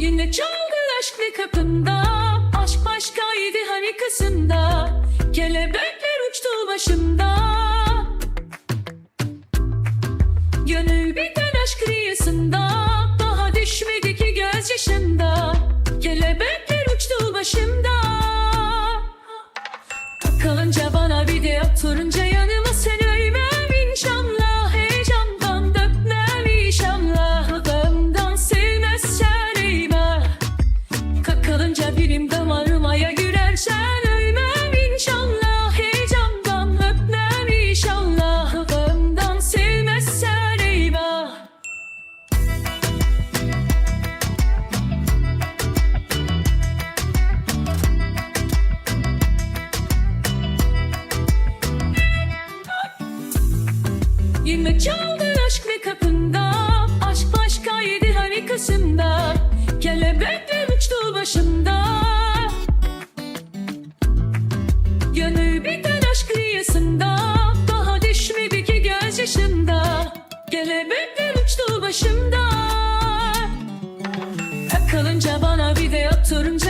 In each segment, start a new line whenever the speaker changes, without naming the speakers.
Yine çaldı aşk ve kapında. Aşk başkaydı hani kısımda Kelebekler uçtu başımda. Gönül biten aşk rüyasında. Daha düşmedi ki göz yaşında. Kelebekler uçtu başımda. Takılınca Yine çaldı aşk ve kapında. Aşk başkaydı hani kısımda Kelebekler uçtu başımda. Gönül biten aşk rüyasında. Daha düşmedi ki göz yaşında Kelebekler uçtu başımda. Takılınca bana bir de oturunca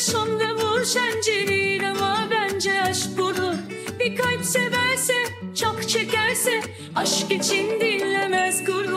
Son ve vur şenceri ama bence aşk budur. Bir kalp severse çok çekerse Aşk için dinlemez kurdu